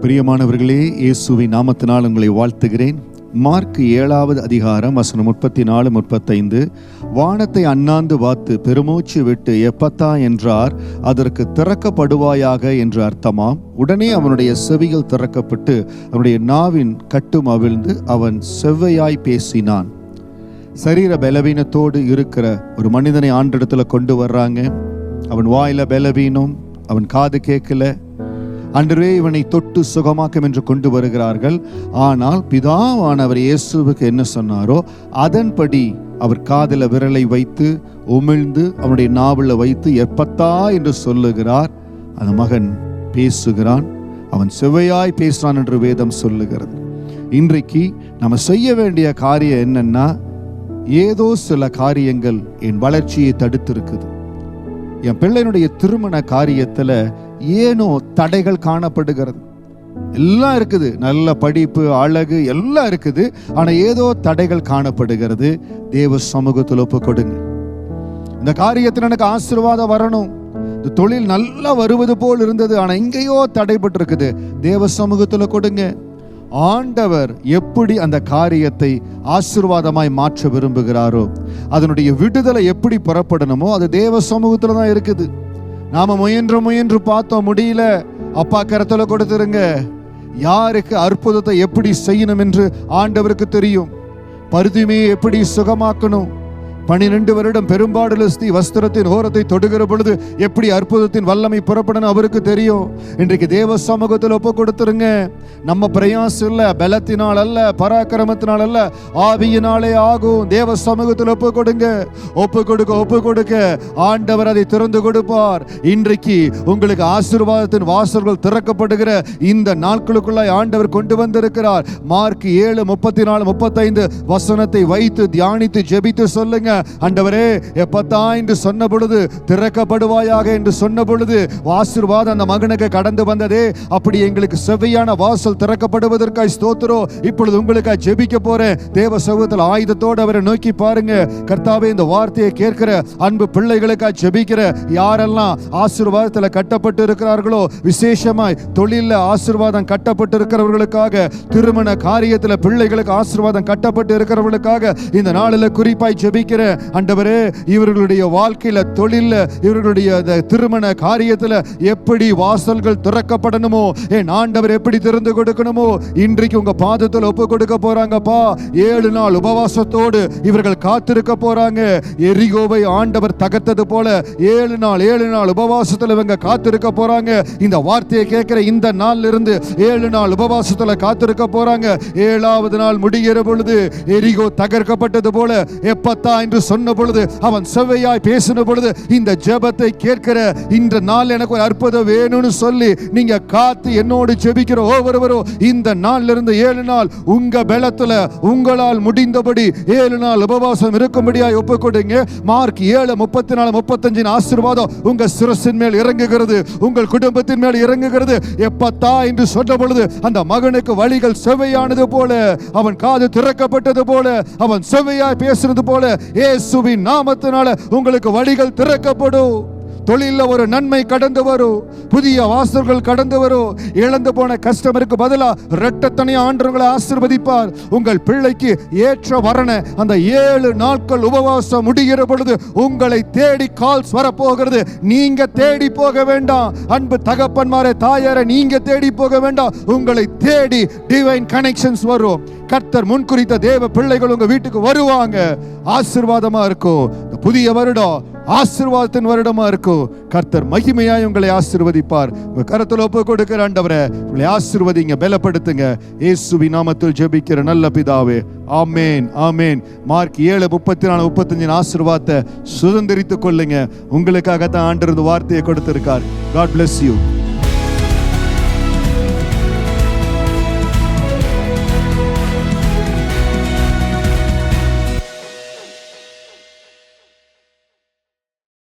பிரியமானவர்களே இயேசுவி நாமத்தினால் உங்களை வாழ்த்துகிறேன். மார்க் ஏழாவது அதிகாரம் வசனம் முப்பத்தி நாலு முப்பத்தைந்து. வானத்தை அண்ணாந்து பார்த்து பெருமூச்சு விட்டு எப்பத்தா என்றார் அதற்கு திறக்கப்படுவாயாக என்று அர்த்தமாம். உடனே அவனுடைய செவிகள் திறக்கப்பட்டு அவனுடைய நாவின் கட்டும் அவிழ்ந்து அவன் செவ்வையாய் பேசினான். சரீர பலவீனத்தோடு இருக்கிற ஒரு மனிதனை ஆண்டிடத்தில் கொண்டு வர்றாங்க. அவன் வாயில பலவீனம் அவன் காது கேட்கல அன்றுவே இவனை தொட்டு சுகமாக்கும் என்று கொண்டு வருகிறார்கள். ஆனால் பிதாவானவர் இயேசுவுக்கு என்ன சொன்னாரோ அதன்படி அவர் காதில் விரலை வைத்து உமிழ்ந்து அவனுடைய நாவலில் வைத்து எப்பத்தா? என்று சொல்லுகிறார். அந்த மகன் பேசுகிறான். அவன் செவ்வையாய் பேசுறான் என்று வேதம் சொல்லுகிறது. இன்றைக்கு நம்ம செய்ய வேண்டிய காரியம் என்னன்னா ஏதோ சில காரியங்கள் என் வளர்ச்சியை தடுத்திருக்குது. என் பிள்ளையினுடைய திருமண காரியத்தில் ஏனோ தடைகள் காணப்படுகிறது. எல்லாம் இருக்குது. நல்ல படிப்பு அழகு எல்லாம் இருக்குது. ஆனால் ஏதோ தடைகள் காணப்படுகிறது. தேவ சமூகத்தில் ஒப்பு கொடுங்க இந்த காரியத்தில் எனக்கு ஆசீர்வாதம் வரணும். இந்த தொழில் நல்லா வருவது போல் இருந்தது. ஆனால் இங்கேயோ தடைபட்டு இருக்குது தேவ சமூகத்தில் கொடுங்க. ஆண்டவர் எப்படி அந்த காரியத்தை ஆசீர்வாதமாய் மாற்ற விரும்புகிறாரோ அதனுடைய விடுதலை எப்படி புறப்படணுமோ அது தேவ சமூகத்தில் தான் இருக்குது. நாம முயன்று முயன்று பார்த்தோம் முடியல. அப்பா கரத்துல கொடுத்துருங்க. யாருக்கு அற்புதத்தை எப்படி செய்யணும் என்று ஆண்டவருக்கு தெரியும். பருதிமையை எப்படி சுகமாக்கணும்? பனிரெண்டு வருடம் பெரும்பாடுலஸ்தி வஸ்திரத்தின் ஓரத்தை தொடுகிற பொழுது எப்படி அற்புதத்தின் வல்லமை புறப்படணும் அவருக்கு தெரியும். இன்றைக்கு தேவ சமூகத்தில் ஒப்பு கொடுத்துருங்க. நம்ம பிரயாசம் இல்லை பலத்தினால் அல்ல பராக்கிரமத்தினால் அல்ல ஆவியினாலே ஆகும். தேவ சமூகத்தில் ஒப்பு கொடுங்க. ஒப்பு கொடுக்க ஒப்பு கொடுக்க. ஆண்டவர் அதை திறந்து கொடுப்பார். இன்றைக்கு உங்களுக்கு ஆசீர்வாதத்தின் வாசல்கள் திறக்கப்படுகிற இந்த நாட்களுக்குள்ளாய் ஆண்டவர் கொண்டு வந்திருக்கிறார். மார்க் ஏழு முப்பத்தி நாலு முப்பத்தைந்து வசனத்தை வைத்து தியானித்து ஜெபித்து சொல்லுங்க. ஆண்டவரே எப்பத்தா என்று சொன்ன பொழுது திறக்கப்படுவாயாக என்று சொன்ன பொழுது ஆசீர்வாதம் அந்த மகனுக்கு கடந்து வந்ததே. அப்படி எங்களுக்கு செவ்வையான வாசல் திறக்கப்படுவதற்காய் ஸ்தோத்திரம். இப்பொழுது உங்களுக்காக ஜெபிக்க போறேன். தேவ சமூகத்தில் ஆயுதத்தோடு அவரை நோக்கி பாருங்க. கர்த்தாவே இந்த வார்த்தையை கேட்கிற அன்பு பிள்ளைகளுக்காக ஜெபிக்கிற யாரெல்லாம் ஆசீர்வாதத்தில் கட்டப்பட்டு இருக்கிறார்களோ விசேஷமாய் தொழில ஆசீர்வாதம் கட்டப்பட்டு இருக்கிறவர்களுக்காக திருமண காரியத்தில் பிள்ளைகளுக்கு ஆசீர்வாதம் கட்டப்பட்டு இருக்கிறவர்களுக்காக இந்த நாளில் குறிப்பாய் ஜெபிக்கிற ஆண்டவரே இவர்களுடைய வாழ்க்கையில தொழில இவர்களுடைய திருமண காரியத்துல எப்படி வாசல்கள் திறக்கப்படணுமோ என் ஆண்டவர் எப்படி திறந்து கொடுக்கணுமோ இன்றைக்கு உங்க பாதத்தில் ஒப்பு கொடுக்க போறாங்கப்பா. ஏழு நாள் உபவாசத்தோடு இவர்கள் காத்திருக்க போறாங்க. எரிகோவை ஆண்டவர் தகர்த்தது போல ஏழு நாள் ஏழு நாள் உபவாசத்துல இவங்க காத்திருக்க போறாங்க. இந்த வார்த்தையை கேட்கிற இந்த நாள்ல இருந்து ஏழு நாள் உபவாசத்துல காத்திருக்க போறாங்க. ஏழாவது நாள் முடிகிற பொழுது எரிகோ தகர்க்கப்பட்டது போல எப்பத்தான் என்று சொன்ன பொழுது அவன் செவ்வையாய் பேசின பொழுது இந்த ஜெபத்தை கேட்கிற இந்த நாள் எனக்கு ஒரு அற்புதம் வேணும்னு சொல்லி நீங்க காத்து என்னோடு ஜெபிக்கிற ஒவ்வொருவரும் இந்த நாள்ல இருந்து ஏழு நாள் உங்க பலத்துல உங்களால் முடிந்தபடி ஏழு நாள் உபவாசம் இருக்கும்படியாய் ஒப்பு கொடுங்க மார்க் ஏழு முப்பத்தி நாலு முப்பத்தஞ்சின் ஆசீர்வாதம் உங்க சிரசின் மேல் இறங்குகிறது உங்கள் குடும்பத்தின் மேல் இறங்குகிறது. எப்பத்தா என்று சொன்ன பொழுது அந்த மகனுக்கு வழிகள் செவ்வையானது போல அவன் காது திறக்கப்பட்டது போல அவன் செவ்வையாய் பேசுறது போல இயேசுவின் நாமத்தினால உங்களுக்கு வழிகள் திறக்கப்படும். தொழிலில் ஒரு நன்மை கடந்து வரும் புதிய வாசல்கள் கடந்து வரும் இழந்து போன கஸ்டமருக்கு பதிலாக இரட்டத்தனை ஆண்டவர்களை ஆசிர்வதிப்பார். உங்கள் பிள்ளைக்கு ஏற்ற வரண அந்த ஏழு நாட்கள் உபவாசம் முடிகிற பொழுது உங்களை தேடி கால்ஸ் வரப்போகிறது. நீங்க தேடி போக வேண்டாம். அன்பு தகப்பன்மாரே தாயார நீங்க தேடி போக வேண்டாம். உங்களை தேடி டிவைன் கனெக்ஷன்ஸ் வரும். கர்த்தர் முன்குறித்த தேவ பிள்ளைகள் உங்க வீட்டுக்கு வருவாங்க. ஆசீர்வாதமா இருக்கும். புதிய வருடம் ஆசிர்வாதத்தின் வருடமா இருக்கும் கர்த்தர் மகிமையாய் உங்களை ஆசீர்வதிப்பார். உங்க கரத்தில் ஒப்பு கொடுக்கிற ஆண்டவரை உங்களை ஆசிர்வதிங்க பலப்படுத்துங்க. இயேசுவி நாமத்தில் ஜெபிக்கிற நல்ல பிதாவே. ஆமேன் ஆமேன். மார்க் ஏழு முப்பத்தி நாலு முப்பத்தஞ்சின் ஆசிர்வாதத்தை சுதந்திரித்துக் கொள்ளுங்க. உங்களுக்காக தான் ஆண்டிருந்து வார்த்தையை கொடுத்திருக்கார். God bless you